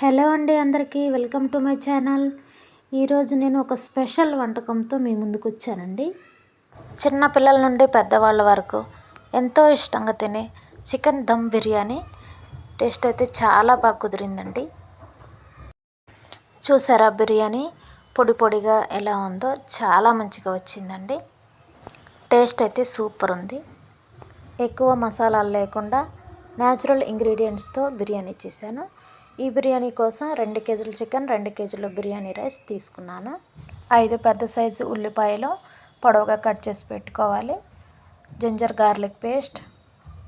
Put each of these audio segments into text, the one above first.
Hello అండి అందరికీ welcome to my channel. ఈరోజు నేను ఒక స్పెషల్ వంటకంతో మీ ముందుకు వచ్చానండి. చిన్న పిల్లల నుండి పెద్దవాళ్ళ వరకు ఎంతో ఇష్టంగా తినే చికెన్ దమ్ బిర్యానీ టేస్ట్ అయితే చాలా బాగా కుదిరిందండి. చూసారా బిర్యానీ పొడి పొడిగా ఎలా ఉందో? చాలా మంచిగా వచ్చిందండి. టేస్ట్ అయితే సూపర్ ఉంది. ఎక్కువ మసాలాలు లేకుండా న్యాచురల్ ఇంగ్రీడియంట్స్తో బిర్యానీ చేశాను. ఈ బిర్యానీ కోసం రెండు కేజీల చికెన్ రెండు కేజీల బిర్యానీ రైస్ తీసుకున్నాను. ఐదు పెద్ద సైజు ఉల్లిపాయలు పొడవుగా కట్ చేసి పెట్టుకోవాలి. జింజర్ గార్లిక్ పేస్ట్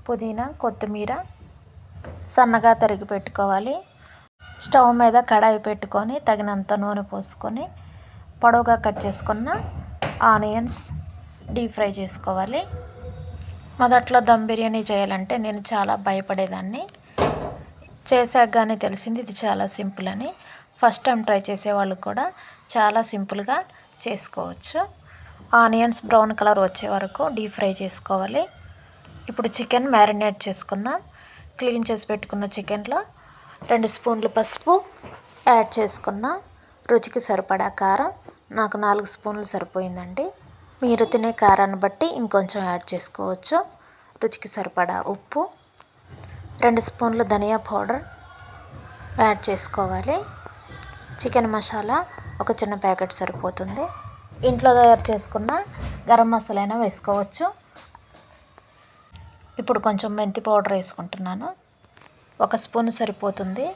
పుదీనా కొత్తిమీర సన్నగా తరిగి పెట్టుకోవాలి. స్టవ్ మీద కడాయి పెట్టుకొని తగినంత నూనె పోసుకొని పొడవుగా కట్ చేసుకున్న ఆనియన్స్ డీప్ ఫ్రై చేసుకోవాలి. మొదట్లో దమ్ బిర్యానీ చేయాలంటే నేను చాలా భయపడేదాన్ని. చేశాక కానీ తెలిసింది. ఇది చాలా సింపుల్ అని. ఫస్ట్ టైం ట్రై చేసేవాళ్ళు కూడా చాలా సింపుల్గా చేసుకోవచ్చు. ఆనియన్స్ బ్రౌన్ కలర్ వచ్చే వరకు డీప్ ఫ్రై చేసుకోవాలి. ఇప్పుడు చికెన్ మ్యారినేట్ చేసుకుందాం. క్లీన్ చేసి పెట్టుకున్న చికెన్లో రెండు స్పూన్లు పసుపు యాడ్ చేసుకుందాం. రుచికి సరిపడా కారం. నాకు నాలుగు స్పూన్లు సరిపోయిందండి. మీరు తినే కారాన్ని బట్టి ఇంకొంచెం యాడ్ చేసుకోవచ్చు. రుచికి సరిపడా ఉప్పు. రెండు స్పూన్లు ధనియా పౌడర్ యాడ్ చేసుకోవాలి. చికెన్ మసాలా ఒక చిన్న ప్యాకెట్ సరిపోతుంది. ఇంట్లో తయారు చేసుకున్న గరం మసాలా అయినా వేసుకోవచ్చు. ఇప్పుడు కొంచెం మెంతి పౌడర్ వేసుకుంటున్నాను. ఒక స్పూన్ సరిపోతుంది.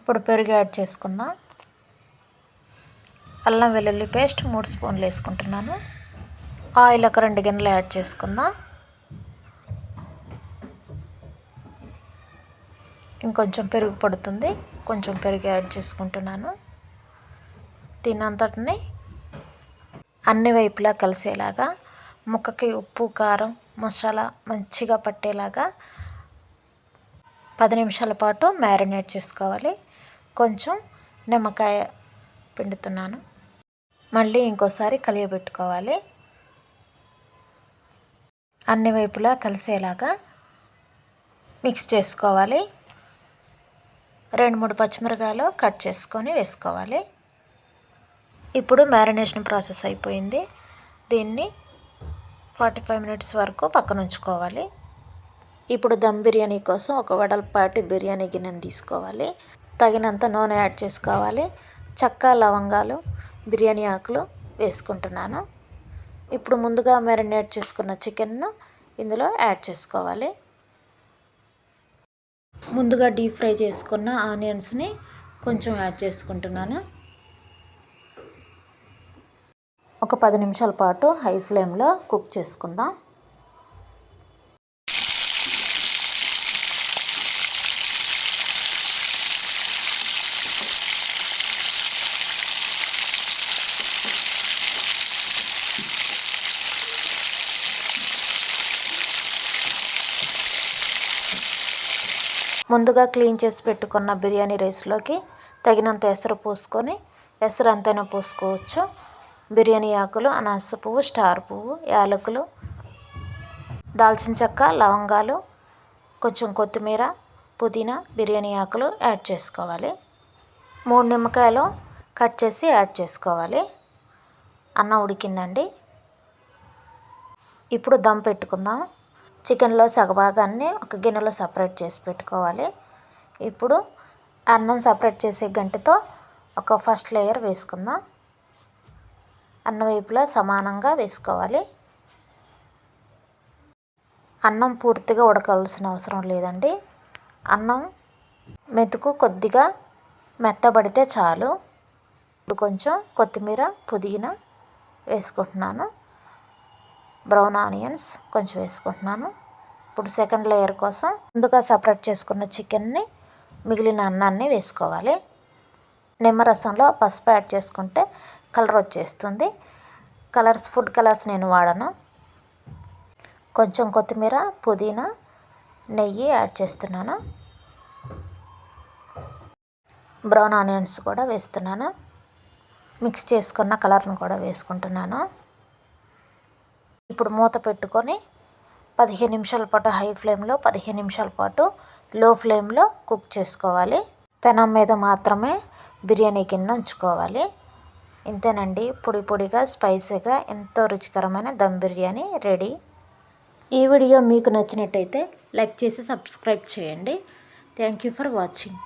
ఇప్పుడు పెరుగు యాడ్ చేసుకుందాం. అల్లం వెల్లుల్లి పేస్ట్ మూడు స్పూన్లు వేసుకుంటున్నాను. ఆయిల్ ఒక రెండు గిన్నెలు యాడ్ చేసుకుందాం. ఇంకొంచెం పెరుగు పడుతుంది. కొంచెం పెరుగు యాడ్ చేసుకుంటున్నాను. తినంతటిని అన్ని వైపులా కలిసేలాగా ముక్కకి ఉప్పు కారం మసాలా మంచిగా పట్టేలాగా పది నిమిషాల పాటు మ్యారినేట్ చేసుకోవాలి. కొంచెం నిమ్మకాయ పిండుతున్నాను. మళ్ళీ ఇంకోసారి కలియబెట్టుకోవాలి. అన్ని వైపులా కలిసేలాగా మిక్స్ చేసుకోవాలి. రెండు మూడు పచ్చిమిరకాయలు కట్ చేసుకొని వేసుకోవాలి. ఇప్పుడు మ్యారినేషన్ ప్రాసెస్ అయిపోయింది. దీన్ని ఫార్టీ ఫైవ్ మినిట్స్ వరకు పక్కన ఉంచుకోవాలి. ఇప్పుడు దమ్ బిర్యానీ కోసం ఒక వడలపాటి బిర్యానీ గిన్నెను తీసుకోవాలి. తగినంత నూనె యాడ్ చేసుకోవాలి. చక్క లవంగాలు బిర్యానీ ఆకులు వేసుకుంటున్నాను. ఇప్పుడు ముందుగా మ్యారినేట్ చేసుకున్న చికెన్ను ఇందులో యాడ్ చేసుకోవాలి. ముందుగా డీప్ ఫ్రై చేసుకున్న ఆనియన్స్ని కొంచెం యాడ్ చేసుకుంటున్నాను. ఒక పది నిమిషాల పాటు హై ఫ్లేమ్లో కుక్ చేసుకుందాం. ముందుగా క్లీన్ చేసి పెట్టుకున్న బిర్యానీ రైస్లోకి తగినంత ఎసరు పోసుకొని ఎసరు అంతైనా పోసుకోవచ్చు. బిర్యానీ ఆకులు అనాస పువ్వు స్టార్ పువ్వు యాలకులు దాల్చిన చెక్క లవంగాలు కొంచెం కొత్తిమీర పుదీనా బిర్యానీ ఆకులు యాడ్ చేసుకోవాలి. మూడు నిమ్మకాయలు కట్ చేసి యాడ్ చేసుకోవాలి. అన్నం ఉడికిందండి. ఇప్పుడు దమ్ పెట్టుకుందాం. చికెన్లో సగభాగాన్ని ఒక గిన్నెలో సపరేట్ చేసి పెట్టుకోవాలి. ఇప్పుడు అన్నం సపరేట్ చేసే గంటతో ఒక ఫస్ట్ లేయర్ వేసుకుందాం. అన్నం వైపులా సమానంగా వేసుకోవాలి. అన్నం పూర్తిగా ఉడకవలసిన అవసరం లేదండి. అన్నం మెతుకు కొద్దిగా మెత్తబడితే చాలు. ఇప్పుడు కొంచెం కొత్తిమీర పుదీనా వేసుకుంటున్నాను. బ్రౌన్ ఆనియన్స్ కొంచెం వేసుకుంటున్నాను. ఇప్పుడు సెకండ్ లేయర్ కోసం ముందుగా సపరేట్ చేసుకున్న చికెన్ని మిగిలిన అన్నాన్ని వేసుకోవాలి. నిమ్మరసంలో పసుపు యాడ్ చేసుకుంటే కలర్ వచ్చేస్తుంది. కలర్స్ ఫుడ్ కలర్స్ నేను వాడను. కొంచెం కొత్తిమీర పుదీనా నెయ్యి యాడ్ చేస్తున్నాను. బ్రౌన్ ఆనియన్స్ కూడా వేస్తున్నాను. మిక్స్ చేసుకున్న కలర్ను కూడా వేసుకుంటున్నాను. ఇప్పుడు మూత పెట్టుకొని పదిహేను నిమిషాల పాటు హై ఫ్లేమ్లో పదిహేను నిమిషాల పాటు లో ఫ్లేమ్లో కుక్ చేసుకోవాలి. పెనం మీద మాత్రమే బిర్యానీ గిన్నె ఉంచుకోవాలి. ఇంతేనండి పొడి పొడిగా స్పైసీగా ఎంతో రుచికరమైన దమ్ బిర్యానీ రెడీ. ఈ వీడియో మీకు నచ్చినట్టయితే లైక్ చేసి సబ్స్క్రైబ్ చేయండి. Thank you for watching.